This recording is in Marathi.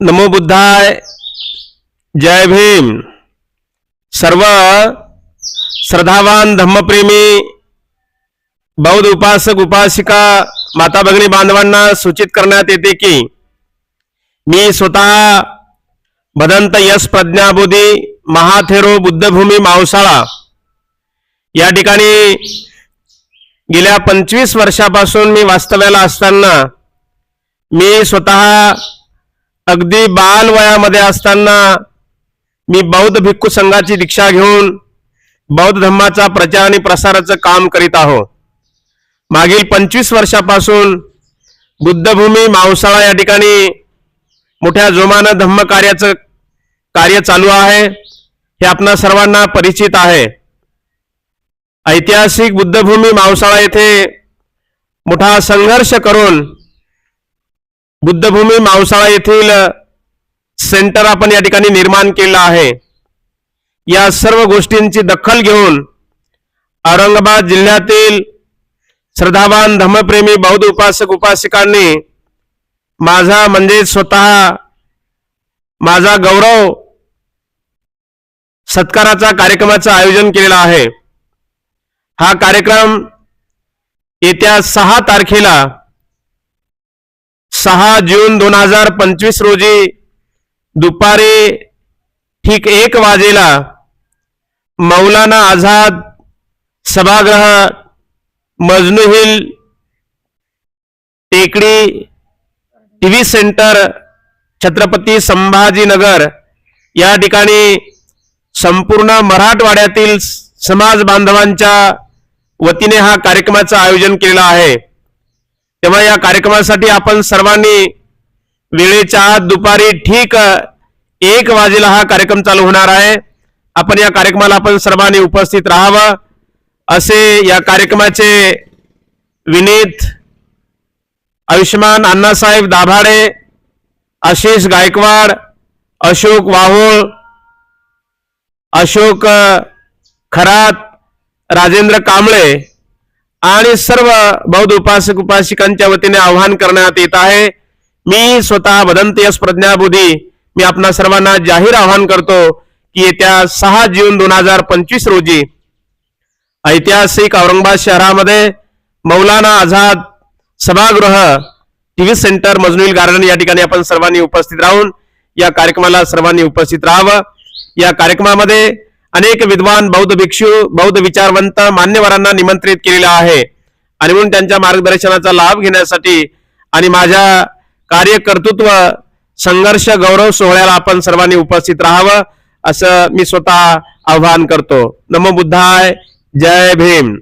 नमो बुद्धाय जय भीम। सर्व श्रद्धावान धम्मप्रेमी बौद्ध उपासक उपासिका माता भगिनी बांधवांना सूचित करण्यात येते की मी स्वतः भदंत यश प्रज्ञाबोधी महाथेरो बुद्धभूमी मावसाळा या ठिकाणी गेल्या पंचवीस वर्षापासून मी वास्तव्याला असताना मी स्वतः अगदी बाल वयामध्ये असताना मी बौद्ध भिक्खू संघाची दीक्षा घेऊन बौद्ध धम्माचा प्रचार आणि प्रसाराचं काम करीत आहो. मागील पंचवीस वर्षापासून बुद्धभूमी मावसाळा या ठिकाणी मोठ्या जोमानं धम्म कार्याचं कार्य चालू आहे. हे आपणा सर्वांना परिचित आहे. ऐतिहासिक बुद्धभूमी मावसाळा येथे मोठा संघर्ष करून बुद्धभूमी मावसाळा येथील सेंटर आपण या ठिकाणी निर्माण केलं आहे. या सर्व गोष्टींची दखल घेऊन औरंगाबाद जिल्ह्यातील श्रद्धावान धर्मप्रेमी बौद्ध उपासक उपासिकांनी माझा म्हणजे स्वतः माझा गौरव सत्काराचा कार्यक्रमाचं आयोजन केलेलं आहे. हा कार्यक्रम येत्या सहा तारखेला सहा जून दोन हजार पंचवीस रोजी दुपारी ठीक एक वाजेला मौलाना आझाद सभागृह मजनू हिल टेकडी टीव्ही सेंटर छत्रपती संभाजीनगर या ठिकाणी संपूर्ण मराठवाड्यातील समाज बांधवांच्या वतीने हा कार्यक्रमाचं आयोजन केलेलं आहे. तेव्हा या कार्यक्रमासाठी आपण सर्वांनी वेळेच्या आत दुपारी ठीक एक वाजेला हा कार्यक्रम चालू होणार आहे. आपण या कार्यक्रमाला आपण सर्वांनी उपस्थित राहावं. असे या कार्यक्रमाचे विनीत आयुष्यमान अण्णासाहेब दाभाडे आशिष गायकवाड अशोक वाहोळ अशोक खरात राजेंद्र कांबळे आणि सर्व बौद्ध उपासक उपासिकांच्या वतीने आवाहन करण्यात येत आहे. मी स्वतः वदंत यश प्रज्ञाबुधी मी आपणा सर्वांना जाहीर आवाहन करतो की येत्या सहा जून दोन हजार पंचवीस रोजी ऐतिहासिक औरंगाबाद शहरामध्ये मौलाना आझाद सभागृह टीव्ही सेंटर मजनुल गार्डन या ठिकाणी आपण सर्वांनी उपस्थित राहून या कार्यक्रमाला सर्वांनी उपस्थित राहावं. या कार्यक्रमामध्ये अनेक विद्वान बौद्ध भिक्षू बौद्ध विचारवंत मान्यवरांना निमंत्रित केलेला आहे. आणि म्हणून त्यांच्या मार्गदर्शनाचा लाभ घेण्यासाठी आणि माझ्या कार्यकर्तृत्व संघर्ष गौरव सोहळ्याला आपण सर्वांनी उपस्थित राहावं असं मी स्वतः आवाहन करतो. नमो बुद्धाय जय भीम.